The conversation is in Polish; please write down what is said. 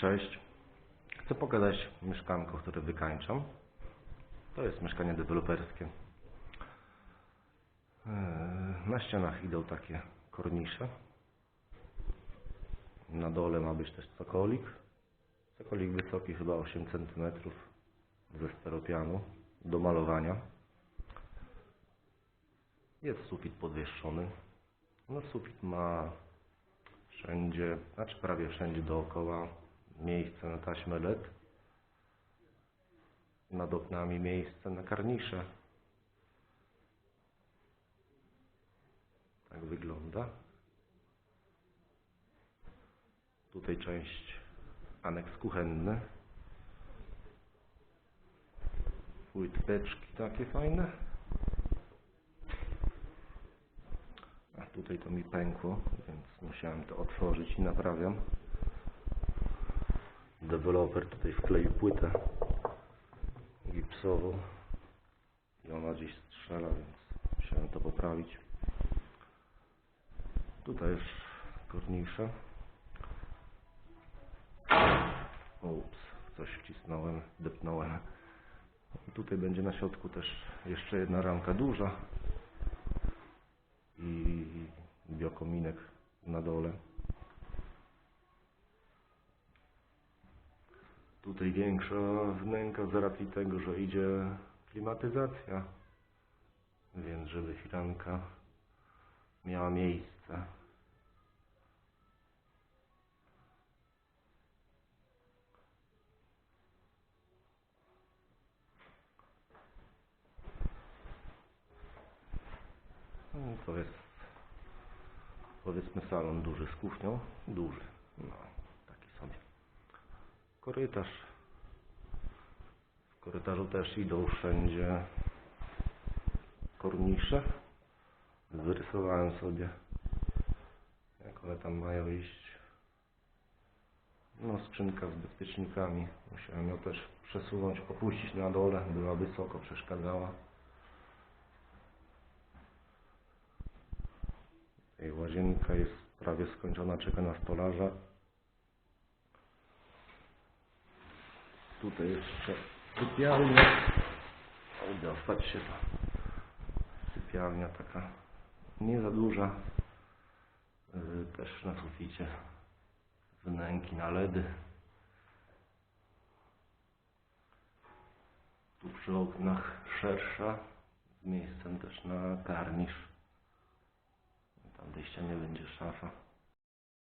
Cześć. Chcę pokazać mieszkanko, które wykańczam. To jest mieszkanie deweloperskie. Eee, Na ścianach idą takie kornisze. Na dole ma być też cokolik. Cokolik wysoki chyba 8 cm ze steropianu do malowania. Jest sufit podwieszony. No sufit ma wszędzie, znaczy prawie wszędzie dookoła miejsce na taśmę LED. Nad oknami miejsce na karnisze. Tak wygląda. Tutaj część aneks kuchenny. Płyteczki takie fajne. A tutaj to mi pękło, więc musiałem to otworzyć i naprawiam. Deweloper tutaj wkleił płytę gipsową i ona gdzieś strzela, więc musiałem to poprawić. Tutaj już kornisze. Ups, coś wcisnąłem, depnąłem. Tutaj będzie na środku też jeszcze jedna ramka duża i biokominek na dole. Tutaj większa wnęka z racji tego, że idzie klimatyzacja, więc żeby firanka miała miejsce. No, to jest powiedzmy salon duży z kuchnią. Duży. No. Korytarz. W korytarzu też idą wszędzie kornisze. Wyrysowałem sobie, jak one tam mają iść. No, skrzynka z bezpiecznikami. Musiałem ją też przesunąć, opuścić na dole. Była wysoko, przeszkadzała. Tej łazienka jest prawie skończona, czeka na stolarza. Tutaj jeszcze sypialnia. Ostać się to. Sypialnia taka nie za duża. Yy, Też na suficie wnęki na LEDy. Tu przy oknach szersza, z miejscem też na karnisz. Na tamtej ścianie będzie szafa.